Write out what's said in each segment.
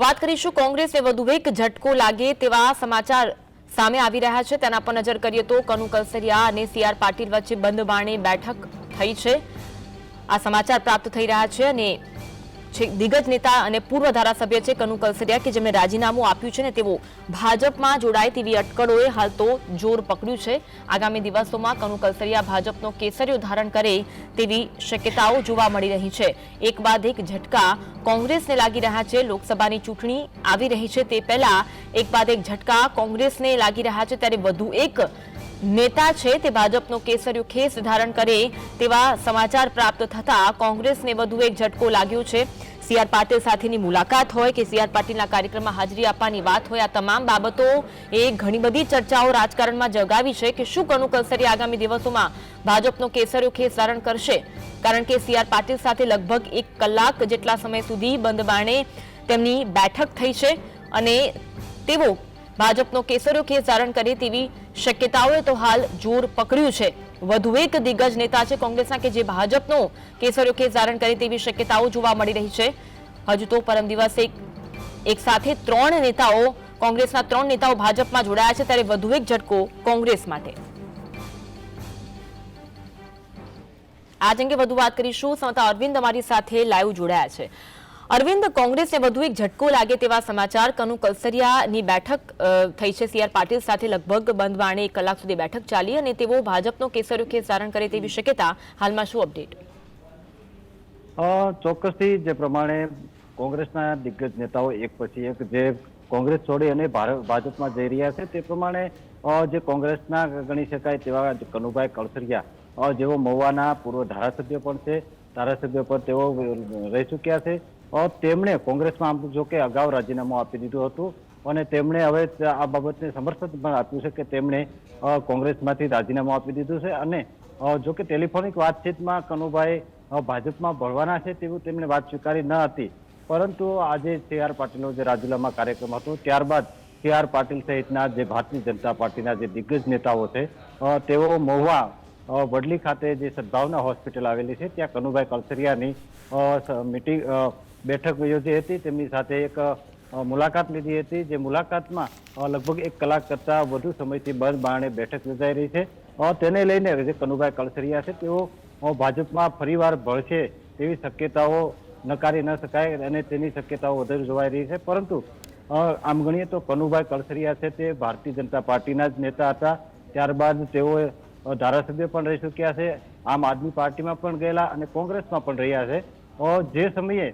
વાત કરીશું કોંગ્રેસને વધુ એક ઝટકો લાગે તેવા સમાચાર સામે આવી રહ્યા છે. તેના પર નજર કરીએ તો કનુ કલસરિયા અને સીઆર પાટીલ વચ્ચે બંધ બાણે બેઠક થઈ છે. આ સમાચાર પ્રાપ્ત થઈ રહ્યા છે અને દિગ્ગજ નેતા અને પૂર્વ ધારાસભ્ય છે કનુ કલસરિયા કે જેમણે રાજીનામું આપ્યું છે ને તેઓ ભાજપમાં જોડાય તેવી અટકળોએ હાલ તો જોર પકડ્યું છે. આગામી દિવસોમાં કનુ કલસરિયા ભાજપનો કેસરીઓ ધારણ કરે તેવી શક્યતાઓ જોવા મળી રહી છે. એક બાદ એક ઝટકા કોંગ્રેસને લાગી રહ્યા છે. લોકસભાની ચૂંટણી આવી રહી છે તે પહેલા એક બાદ એક ઝટકા કોંગ્રેસને લાગી રહ્યા છે. ત્યારે વધુ એક નેતા છે તે ભાજપનો કેસરીયો ખેસ ધારણ કરે તેવા સમાચાર પ્રાપ્ત થતા કોંગ્રેસને વધુ એક ઝટકો લાગ્યો છે. સીઆર પાટીલ સાથેની મુલાકાત હોય કે સીઆર પાટીલના કાર્યક્રમમાં હાજરી આપવાની વાત હોય, આ તમામ બાબતો એ ઘણી બધી ચર્ચાઓ રાજકારણમાં જગાવી છે કે શું કનુ કલસરી આગામી દિવસોમાં ભાજપનો કેસરીયો ખેસ ધારણ કરશે. કારણ કે સીઆર પાટીલ સાથે લગભગ એક કલાક જેટલા સમય સુધી બંધ બારણે તેમની બેઠક થઈ છે અને તેઓ ભાજપનો કેસરીયો કેસ ધારણ કરે તેવી શક્યતાઓએ તો હાલ જોર પકડ્યું છે. વધુ એક દિગ્ગજ નેતા છે કોંગ્રેસના કે જે ભાજપનો કેસરીયો કેસ ધારણ કરે તેવી શક્યતાઓ જોવા મળી રહી છે. હજુ તો પરમ દિવસે એક સાથે ત્રણ નેતાઓ કોંગ્રેસના ત્રણ નેતાઓ ભાજપમાં જોડાયા છે ત્યારે વધુ એક ઝટકો કોંગ્રેસ માટે. આ અંગે વધુ વાત કરીશું. સમતા અરવિંદ અમારી સાથે લાઈવ જોડાયા છે. અરવિંદ, કોંગ્રેસને વધુ એક ઝટકો લાગે તેવા સમાચાર કનુ કલસરિયાની બેઠક થઈ છે. સીઆર પાટીલ સાથે લગભગ બંધ બારણે એક કલાક સુધી બેઠક ચાલી અને તેઓ ભાજપનો કેસરીયો કેસ ધારણ કરે તેવી શક્યતા હાલમાં શું અપડેટ? ચોક્કસથી જે પ્રમાણે કોંગ્રેસના દિગ્ગજ નેતાઓ એક પછી એક જે કોંગ્રેસ છોડી અને ભાજપમાં જઈ રહ્યા છે, તે પ્રમાણે જે કોંગ્રેસના ગણી શકાય તેવા કનુભાઈ કળસરિયા જેઓ મહુવાના પૂર્વ ધારાસભ્ય પણ છે. ધારાસભ્ય પર તેઓ રહી ચૂક્યા છે. તેમણે કોંગ્રેસમાં આમ જો અગાઉ રાજીનામું આપી દીધું હતું અને તેમણે હવે આ બાબતને સમર્થન પણ આપ્યું છે કે તેમણે કોંગ્રેસમાંથી રાજીનામું આપી દીધું છે અને જોકે ટેલિફોનિક વાતચીતમાં કનુભાઈ ભાજપમાં ભળવાના છે તેવું તેમણે વાત સ્વીકારી ન હતી. પરંતુ આજે સી આર પાટીલનો જે રાજુલામાં કાર્યક્રમ હતો, ત્યારબાદ સી આર પાટીલ સહિતના જે ભારતીય જનતા પાર્ટીના જે દિગ્ગજ નેતાઓ છે તેઓ મહુવા વડલી ખાતે જે સદભાવના હોસ્પિટલ આવેલી છે ત્યાં કનુભાઈ કલસરિયાની મીટિંગ બેઠક યોજી હતી. તેમની સાથે એક મુલાકાત લીધી હતી. જે મુલાકાતમાં લગભગ એક કલાક કરતાં વધુ સમયથી બંધ બારણે બેઠક યોજાઈ રહી છે. તેને લઈને જે કનુભાઈ કલસરિયા છે તેઓ ભાજપમાં ફરીવાર ભળશે તેવી શક્યતાઓ નકારી ન શકાય અને તેની શક્યતાઓ વધારે જોવાઈ રહી છે. પરંતુ આમ ગણીએ તો કનુભાઈ કળસરિયા છે તે ભારતીય જનતા પાર્ટીના જ નેતા હતા. ત્યારબાદ તેઓ અ, ધારાસભ્ય પણ રહી ચૂક્યા છે, આમ આદમી પાર્ટીમાં પણ ગયેલા અને કોંગ્રેસમાં પણ રહ્યા છે. જે સમયે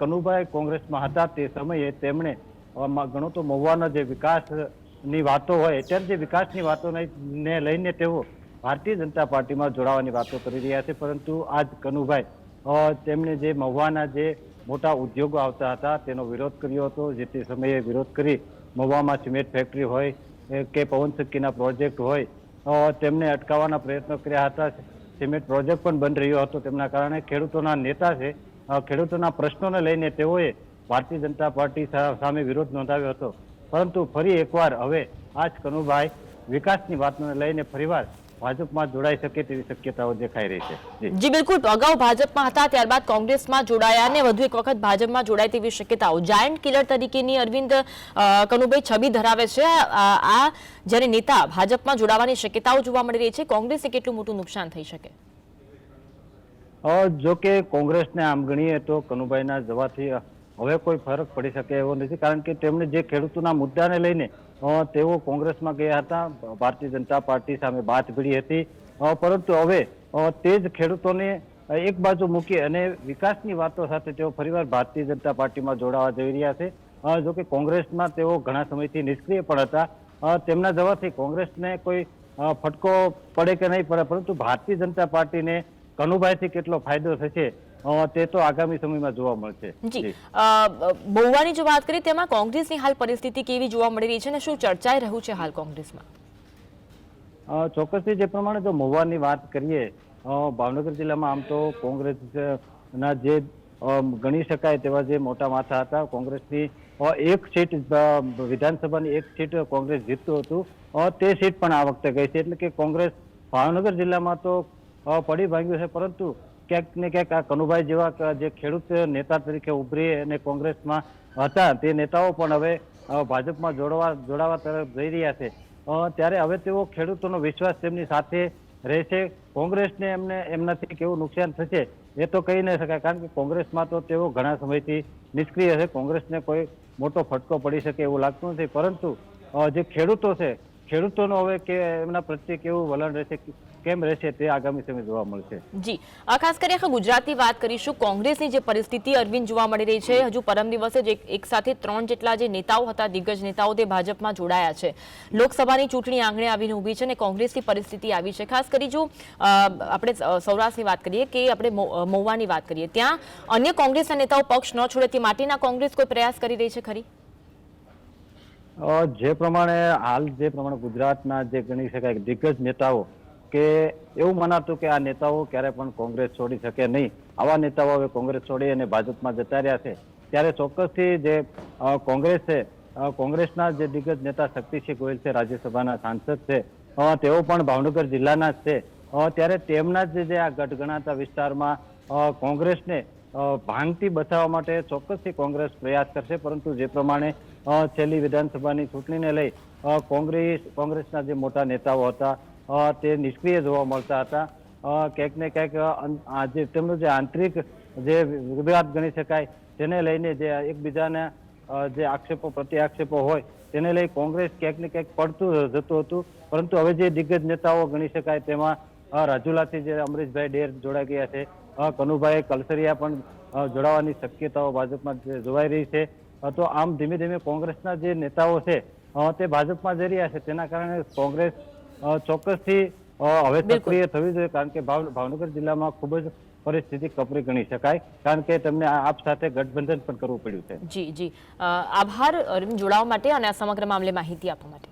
કનુભાઈ કોંગ્રેસમાં હતા તે સમયે તેમણે ઘણો તો મહુવાના જે વિકાસની વાતો હોય, અત્યારે જે વિકાસની વાતોને લઈને તેઓ ભારતીય જનતા પાર્ટીમાં જોડાવાની વાતો કરી રહ્યા છે, પરંતુ આજ કનુભાઈ તેમણે જે મહુવાના જે મોટા ઉદ્યોગો આવતા હતા તેનો વિરોધ કર્યો હતો, જે તે સમયે વિરોધ કરી મહુવામાં સિમેન્ટ ફેક્ટરી હોય કે પવનચક્કીના પ્રોજેક્ટ હોય તેમને અટકાવવાના પ્રયત્નો કર્યા હતા. સિમેન્ટ પ્રોજેક્ટ પણ બંધ રહ્યો હતો. તેમના કારણે ખેડૂતોના નેતા છે ખેડૂતોના પ્રશ્નોને લઈને તેઓએ ભારતીય જનતા પાર્ટી સામે વિરોધ નોંધાવ્યો હતો. પરંતુ ફરી એકવાર હવે આ જ કનુભાઈ વિકાસની વાતને લઈને ફરીવાર ભાજપમાં જોડાઈ શકે તેવી શક્યતાઓ દેખાઈ રહી છે. જી. બિલકુલ. અગાઉ ભાજપમાં હતા ત્યારબાદ કોંગ્રેસમાં જોડાયા અને વધુ એક વખત ભાજપમાં જોડાય તેવી શક્યતાઓ. જાયન્ટ કિલર તરીકેની અરવિંદ કનુભાઈ છબી ધરાવે છે. આ જ્યારે નેતા ભાજપમાં જોડાવાની શક્યતાઓ જોવા મળી રહી છે કોંગ્રેસે કેટલું મોટું નુકસાન થઈ શકે? જો કે કોંગ્રેસને આમ ગણીએ તો કનુભાઈના જવાથી હવે કોઈ ફરક પડી શકે એવો નથી. કારણ કે તેમણે જે ખેડૂતોના મુદ્દાને લઈને તેઓ કોંગ્રેસમાં ગયા હતા. ભારતીય જનતા પાર્ટી સામે બાથ ભીડી હતી. પરંતુ હવે તે જ ખેડૂતોને એક બાજુ મૂકી અને વિકાસની વાતો સાથે તેઓ ફરીવાર ભારતીય જનતા પાર્ટીમાં જોડાવા જઈ રહ્યા છે. જો કે કોંગ્રેસમાં તેઓ ઘણા સમયથી નિષ્ક્રિય પણ હતા. તેમના જવાથી કોંગ્રેસને કોઈ ફટકો પડે કે નહીં પડે, પરંતુ ભારતીય જનતા પાર્ટીને કનુભાઈથી કેટલો ફાયદો થશે? તે તો આગામી સમયમાં જોવા મળશે. જી. બહુવાની જો વાત કરીએ તેમાં કોંગ્રેસની હાલ પરિસ્થિતિ કેવી જોવા મળી રહી છે અને શું ચર્ચાઈ રહ્યું છે હાલ કોંગ્રેસમાં? ચોક્કસથી જે પ્રમાણે જો મહુવાની વાત કરીએ ભાવનગર જિલ્લામાં આમ તો કોંગ્રેસના જે ગણી શકાય તેવા જે મોટા માથા હતા કોંગ્રેસની એક સીટ વિધાનસભાની એક સીટ કોંગ્રેસ જીતતું હતું. તે સીટ પણ આ વખતે ગઈ છે. એટલે કે કોંગ્રેસ ભાવનગર જિલ્લામાં તો પડી ભાંગ્યું છે. પરંતુ ક્યાંક ને ક્યાંક આ કનુભાઈ જેવા જે ખેડૂત નેતા તરીકે ઉભરી અને કોંગ્રેસમાં હતા, તે નેતાઓ પણ હવે ભાજપમાં જોડવા, જોડાવા તરફ જઈ રહ્યા છે. ત્યારે હવે તેઓ ખેડૂતોનો વિશ્વાસ તેમની સાથે રહેશે. કોંગ્રેસને એમને, એમનાથી કેવું નુકસાન થશે, એ તો કહી ન શકાય, કારણ કે કોંગ્રેસમાં તો તેઓ ઘણા સમયથી નિષ્ક્રિય છે. કોંગ્રેસને કોઈ મોટો ફટકો પડી શકે એવું લાગતું નથી. પરંતુ જે ખેડૂતો છે, ખેડૂતોનો હવે કે એમના પ્રત્યે કેવું વલણ રહેશે કેમ રહેશે તે આગામી સમય જોવા મળશે. જી. ખાસ કરી આખા ગુજરાતની વાત કરીશું કોંગ્રેસની જે પરિસ્થિતિ અરવિંદ જોવા મળી રહી છે હજુ પરમ દિવસે જ એક- સાથે ત્રણ જેટલા જે નેતાઓ હતા દિગ્ગજ નેતાઓ તે ભાજપમાં જોડાયા છે. લોકસભાની ચૂંટણી આંગણે આવીને ઊભી છે અને કોંગ્રેસની પરિસ્થિતિ આવી છે. ખાસ કરી જો આપણે સૌરાષ્ટ્રની વાત કરીએ કે આપણે મહુવાની વાત કરીએ ત્યાં અન્ય કોંગ્રેસના નેતાઓ પક્ષ ન છોડે તે માટેના કોંગ્રેસ કોઈ પ્રયાસ કરી રહી છે ખરી? જે પ્રમાણે હાલ જે પ્રમાણે ગુજરાતના જે ગણી શકાય દિગ્ગજ નેતાઓ કે એવું મનાતું કે આ નેતાઓ ક્યારે પણ કોંગ્રેસ છોડી શકે નહીં. આવા નેતાઓ હવે કોંગ્રેસ છોડી અને ભાજપમાં જતા રહ્યા છે. ત્યારે ચોક્કસથી જે કોંગ્રેસ છે કોંગ્રેસના જે દિગ્ગજ નેતા શક્તિસિંહ ગોયલ છે, રાજ્યસભાના સાંસદ છે તેઓ પણ ભાવનગર જિલ્લાના જ છે. ત્યારે તેમના જ જે આ ગઢ ગણાતા વિસ્તારમાં કોંગ્રેસને ભાંગતી બચાવવા માટે ચોક્કસથી કોંગ્રેસ પ્રયાસ કરશે, પરંતુ જે પ્રમાણે છેલ્લી વિધાનસભાની ચૂંટણીને લઈ કોંગ્રેસ, કોંગ્રેસના જે મોટા નેતાઓ હતા તે નિષ્ક્રિય જોવા મળતા હતા. ક્યાંક ને ક્યાંક અ, આ જે તેમનું જે આંતરિક જે વિવાદ ગણી શકાય તેને લઈને જે એકબીજાના જે આક્ષેપો પ્રતિ આક્ષેપો હોય તેને લઈ કોંગ્રેસ ક્યાંક ને ક્યાંક પડતું જતું હતું. પરંતુ હવે જે દિગ્ગજ નેતાઓ ગણી શકાય તેમાં રાજુલાથી જે અમરીશભાઈ ડેર જોડાઈ ગયા છે કનુભાઈ કલસરિયા પણ જોડાવાની શક્યતાઓ ભાજપમાં જોવાઈ રહી છે. તો આમ ધીમે ધીમે કોંગ્રેસના જે નેતાઓ છે તે ભાજપમાં જઈ રહ્યા છે. તેના કારણે કોંગ્રેસ ચોક્કસથી હવે સક્રિય થવી જોઈએ કારણ કે ભાવ- ભાવનગર જિલ્લામાં ખૂબ જ પરિસ્થિતિ કપરી ગણી શકાય કારણ કે તમને આપ સાથે ગઠબંધન પણ કરવું પડ્યું છે. જી જી. આભાર અરવિંદ જોડાવા માટે અને આ સમગ્ર મામલે માહિતી આપવા માટે.